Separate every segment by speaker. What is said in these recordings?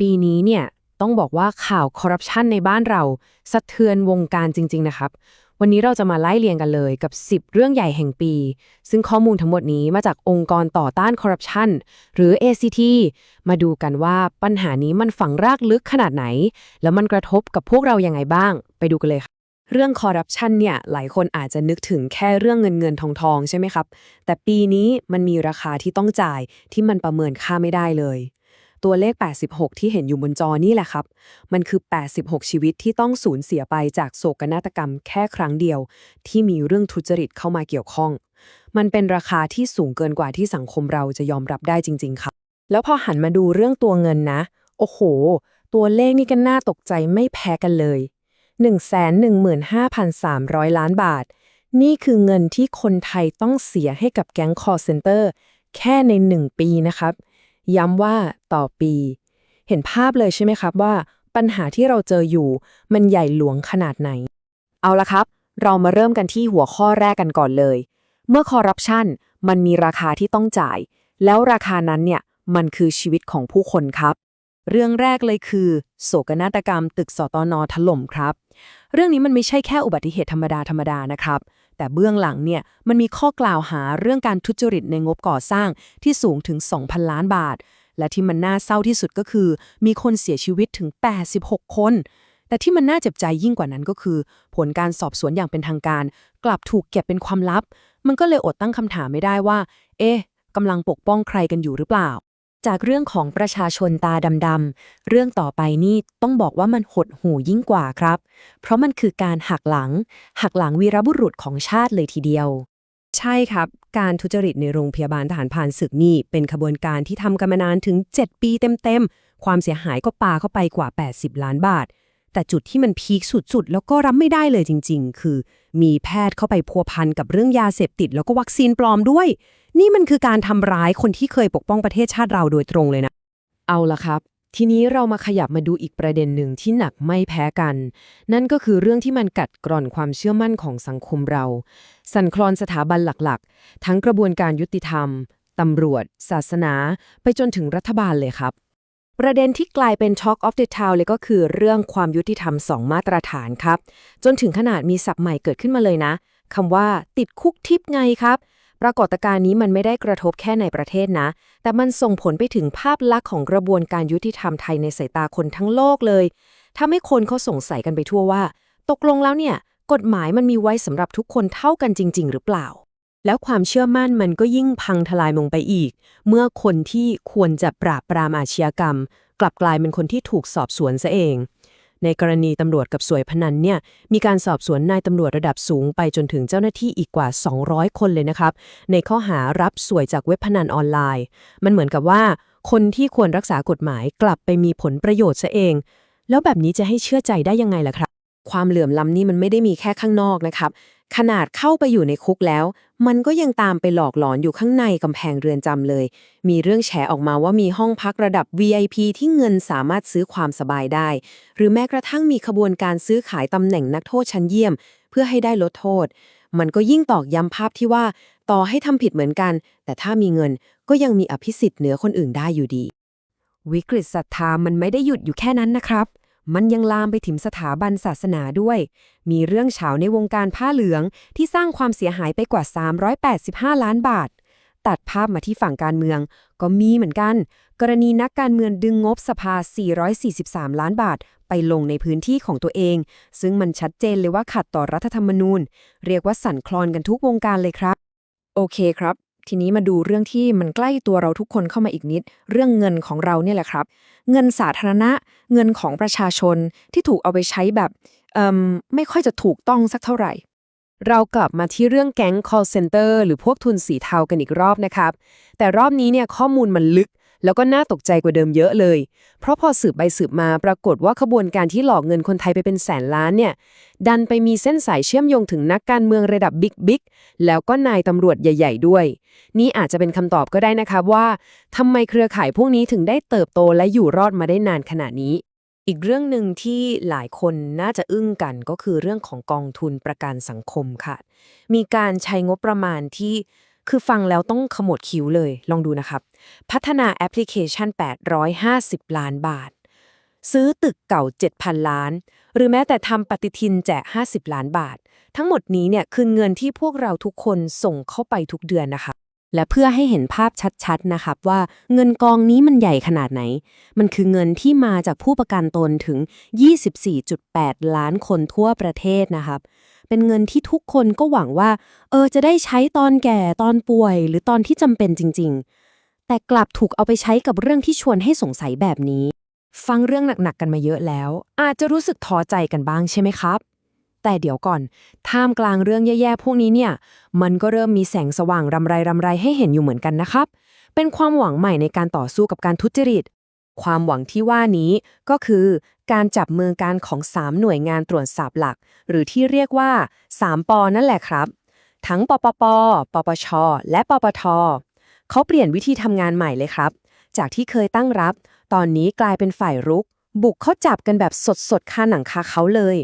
Speaker 1: ปีนี้เนี่ยต้องบอกว่าข่าวคอร์รัปชันในบ้านเราสะเทือนวงการจริง ๆ นะครับ วันนี้เราจะมาไล่เรียงกันเลยกับ 10 เรื่องใหญ่แห่งปี ซึ่งข้อมูลทั้งหมดนี้มาจากองค์กรต่อต้านคอร์รัปชันหรือ ACT มาดูกันว่าปัญหานี้มันฝังรากลึกขนาดไหน แล้วมันกระทบกับพวกเรายังไงบ้าง ไปดูกันเลยค่ะเรื่องคอร์รัปชันเนี่ยหลายคนอาจจะนึกถึงแค่เรื่องเงินเงินทองทองใช่ไหมครับ แต่ปีนี้มันมีราคาที่ต้องจ่ายที่มันประเมินค่าไม่ได้เลย ตัวเลข 86 ที่เห็นอยู่บนจอนี่แหละครับ มันคือ 86 ชีวิตที่ต้องสูญเสียไปจากโศกนาฏกรรมแค่ครั้งเดียว ที่มีเรื่องทุจริตเข้ามาเกี่ยวข้อง มันเป็นราคาที่สูงเกินกว่าที่สังคมเราจะยอมรับได้จริง ๆ ครับ แล้วพอหันมาดูเรื่องตัวเงินนะ โอ้โห ตัวเลขนี่ก็น่าตกใจไม่แพ้กันเลย 115,300 ล้านบาท นี่คือเงินที่คนไทยต้องเสียให้กับแก๊งคอร์เซนเตอร์แค่ใน 1 ปีนะครับ ย้ำว่าต่อปี เห็นภาพเลยใช่ไหมครับว่าปัญหาที่เราเจออยู่ มันใหญ่หลวงขนาดไหน เอาละครับ เรามาเริ่มกันที่หัวข้อแรกกันก่อนเลย เมื่อคอร์รัปชันมันมีราคาที่ต้องจ่าย แล้วราคานั้นเนี่ยมันคือชีวิตของผู้คนครับ เรื่องแรกเลยคือ โศกนาฏกรรมตึกสตอนอถล่มครับ เรื่องนี้มันไม่ใช่แค่อุบัติเหตุธรรมดาธรรมดานะครับ แต่เบื้องหลังเนี่ยมันมีข้อกล่าวหาเรื่องการทุจริตในงบก่อสร้างที่สูงถึง 2,000 ล้านบาท และที่มันน่าเศร้าที่สุดก็คือ มีคนเสียชีวิตถึง 86 คน แต่ที่มันน่าเจ็บใจยิ่งกว่านั้นก็คือ ผลการสอบสวนอย่างเป็นทางการ กลับถูกเก็บเป็นความลับ มันก็เลยอดตั้งคำถามไม่ได้ว่า เอ๊ะกำลังปกป้องใครกันอยู่หรือเปล่า จากเรื่องของประชาชนตาดำๆ เรื่องต่อไปนี่ต้องบอกว่ามันหดหูยิ่งกว่าครับ เพราะมันคือการหักหลัง หักหลังวีรบุรุษของชาติเลยทีเดียว ใช่ครับ การทุจริตในโรงพยาบาลทหารผ่านศึกนี่เป็นขบวนการที่ทำกันมานานถึง 7 ปีเต็มๆ ความเสียหายก็ปาเข้าไปกว่า 80 ล้านบาท แต่จุดที่มันพีคสุดๆ แล้วก็รับไม่ได้เลยจริง ๆ คือ มีแพทย์เข้าไปพัวพันกับเรื่องยาเสพติด แล้วก็วัคซีนปลอมด้วย นี่มันคือการทำร้ายคนที่เคยปกป้องประเทศชาติเราโดยตรงเลยนะ เอาละครับ ทีนี้เรามาขยับมาดูอีกประเด็นหนึ่งที่หนักไม่แพ้กัน นั่นก็คือเรื่องที่มันกัดกร่อนความเชื่อมั่นของสังคมเรา สั่นคลอนสถาบันหลักๆ ทั้งกระบวนการยุติธรรมตำรวจ ศาสนา ไปจนถึงรัฐบาลเลยครับ ประเด็นที่กลายเป็น Talk of the Town เลยก็คือเรื่องความยุติธรรม2มาตรฐานครับ จนถึงขนาดมีศัพท์ใหม่เกิดขึ้นมาเลยนะคำว่าติดคุกทิพย์ไงครับ ปรากฏการณ์นี้มันไม่ได้กระทบแค่ในประเทศนะ แต่มันส่งผลไปถึงภาพลักษณ์ของกระบวนการยุติธรรมไทยในสายตาคนทั้งโลกเลยทำให้คนเขาสงสัยกันไปทั่วว่า ตกลงแล้วเนี่ย กฎหมายมันมีไว้สำหรับทุกคนเท่ากันจริง ๆ หรือเปล่า แล้วความเชื่อมั่นมันก็ยิ่งพังทลายลงไปอีก เมื่อคนที่ควรจะปราบปรามอาชญากรรม กลับกลายเป็นคนที่ถูกสอบสวนซะเอง ในกรณีตำรวจกับสวยพนันเนี่ยมีการสอบสวนนายตำรวจระดับสูงไปจนถึงเจ้าหน้าที่อีกกว่า 200 คนเลยนะครับ ในข้อหารับสวยจากเว็บพนันออนไลน์ มันเหมือนกับว่า คนที่ควรรักษากฎหมายกลับไปมีผลประโยชน์ซะเอง แล้วแบบนี้จะให้เชื่อใจได้ยังไงล่ะครับความเหลื่อมล้ำนี่มันไม่ได้มีแค่ข้างนอกนะครับ ขนาดเข้าไปอยู่ในคุกแล้ว มันก็ยังตามไปหลอกหลอนอยู่ข้างในกำแพงเรือนจำเลย มีเรื่องแฉออกมาว่ามีห้องพักระดับ VIP ที่เงินสามารถซื้อความสบายได้ หรือแม้กระทั่งมีขบวนการซื้อขายตำแหน่งนักโทษชั้นเยี่ยม เพื่อให้ได้ลดโทษ มันก็ยิ่งตอกย้ำภาพที่ว่า ต่อให้ทำผิดเหมือนกัน แต่ถ้ามีเงินก็ยังมีอภิสิทธิ์เหนือคนอื่นได้อยู่ดี วิกฤตศรัทธามันไม่ได้หยุดอยู่แค่นั้นนะครับ มันยังลามไปถึงสถาบันศาสนาด้วย มีเรื่องเฉาในวงการผ้าเหลืองที่สร้างความเสียหายไปกว่า 385 ล้านบาท ตัดภาพมาที่ฝั่งการเมือง ก็มีเหมือนกัน กรณีนักการเมืองดึงงบสภา 443 ล้านบาท ไปลงในพื้นที่ของตัวเอง ซึ่งมันชัดเจนเลยว่าขัดต่อรัฐธรรมนูญ เรียกว่าสั่นคลอนกันทุกวงการเลยครับ โอเคครับ ทีนี้มาดูเรื่องที่มันใกล้ตัวเราทุกคนเข้ามาอีกนิด เรื่องเงินของเราเนี่ยแหละครับ เงินสาธารณะ เงินของประชาชนที่ถูกเอาไปใช้แบบเอ่มไม่ค่อยจะถูกต้องสักเท่าไหร่ เรากลับมาที่เรื่องแก๊ง call center หรือพวกทุนสีเทากันอีกรอบนะครับ แต่รอบนี้เนี่ยข้อมูลมันลึก แล้วก็น่าตกใจกว่าเดิมเยอะเลย เพราะพอสืบไปสืบมาปรากฏว่าขบวนการที่หลอกเงินคนไทยไปเป็นแสนล้านเนี่ย ดันไปมีเส้นสายเชื่อมโยงถึงนักการเมืองระดับบิ๊กบิ๊กแล้วก็นายตำรวจใหญ่ ๆ ด้วย นี่อาจจะเป็นคำตอบก็ได้นะคะว่าทำไมเครือข่ายพวกนี้ถึงได้เติบโตและอยู่รอดมาได้นานขนาดนี้ อีกเรื่องหนึ่งที่หลายคนน่าจะอึ้งกันก็คือเรื่องของกองทุนประกันสังคมค่ะ มีการใช้งบประมาณที่ คือฟังแล้วต้องขมวดคิ้วเลย ลองดูนะครับ พัฒนาแอปพลิเคชัน 850 ล้านบาท ซื้อตึกเก่า 7,000 ล้าน หรือแม้แต่ทำปฏิทินแจก 50 ล้านบาท ทั้งหมดนี้เนี่ยคือเงินที่พวกเราทุกคนส่งเข้าไปทุกเดือนนะคะ และเพื่อให้เห็นภาพชัดๆนะครับว่าเงินกองนี้มันใหญ่ขนาดไหน มันคือเงินที่มาจากผู้ประกันตนถึง 24.8 ล้านคนทั่วประเทศนะครับ เป็นเงินที่ทุกคนก็หวังว่า เออจะได้ใช้ตอนแก่ตอนป่วย หรือตอนที่จำเป็นจริง ๆ แต่กลับถูกเอาไปใช้กับเรื่องที่ชวนให้สงสัยแบบนี้ ฟังเรื่องหนักๆกันมาเยอะแล้ว อาจจะรู้สึกท้อใจกันบ้างใช่ไหมครับ แต่เดี๋ยวก่อน ท่ามกลางเรื่องแย่ๆพวกนี้เนี่ย มันก็เริ่มมีแสงสว่างรำไรรำไรให้เห็นอยู่เหมือนกันนะครับ เป็นความหวังใหม่ในการต่อสู้กับการทุจริต ความหวังที่ว่านี้ก็คือการจับมือกันของ 3 หน่วยงานตรวจสอบหลัก หรือที่เรียกว่า 3ปอนั่นแหละครับ ทั้งปปป ปปช และปปท เขาเปลี่ยนวิธีทำงานใหม่เลยครับ จากที่เคยตั้งรับ ตอนนี้กลายเป็นฝ่ายรุก บุกเข้าจับกันแบบสดๆคาหนังคาเขาเลย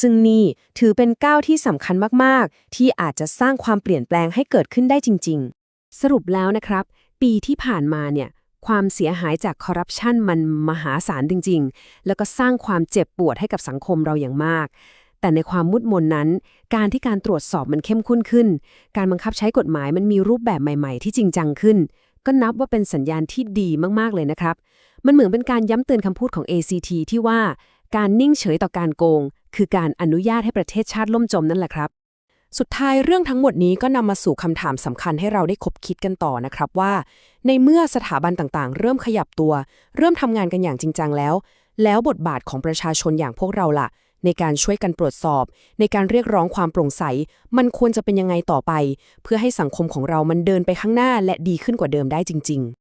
Speaker 1: ซึ่งนี่ถือเป็นก้าวที่สำคัญมากๆ ที่อาจจะสร้างความเปลี่ยนแปลงให้เกิดขึ้นได้จริง ๆ สรุปแล้วนะครับ ปีที่ผ่านมาเนี่ยความเสียหายจากคอร์รัปชันมันมหาศาลจริง ๆ แล้วก็สร้างความเจ็บปวดให้กับสังคมเราอย่างมาก แต่ในความมุดมนนั้น การที่การตรวจสอบมันเข้มข้นขึ้น การบังคับใช้กฎหมายมันมีรูปแบบใหม่ ๆ ที่จริงจังขึ้น ก็นับว่าเป็นสัญญาณที่ดีมากๆเลยนะครับ มันเหมือนเป็นการย้ำเตือนคำพูดของ ACT ที่ว่า การนิ่งเฉยต่อการโกง คือการอนุญาตให้ประเทศชาติล่มจมนั่นแหละครับ สุดท้ายเรื่องทั้งหมดนี้ก็นำมาสู่คำถามสำคัญให้เราได้คบคิดกันต่อนะครับว่า ในเมื่อสถาบันต่างๆ เริ่มขยับตัว เริ่มทำงานกันอย่างจริงจังแล้ว แล้วบทบาทของประชาชนอย่างพวกเราล่ะ ในการช่วยกันตรวจสอบ ในการเรียกร้องความโปร่งใส มันควรจะเป็นยังไงต่อไป เพื่อให้สังคมของเรามันเดินไปข้างหน้าและดีขึ้นกว่าเดิมได้จริง ๆ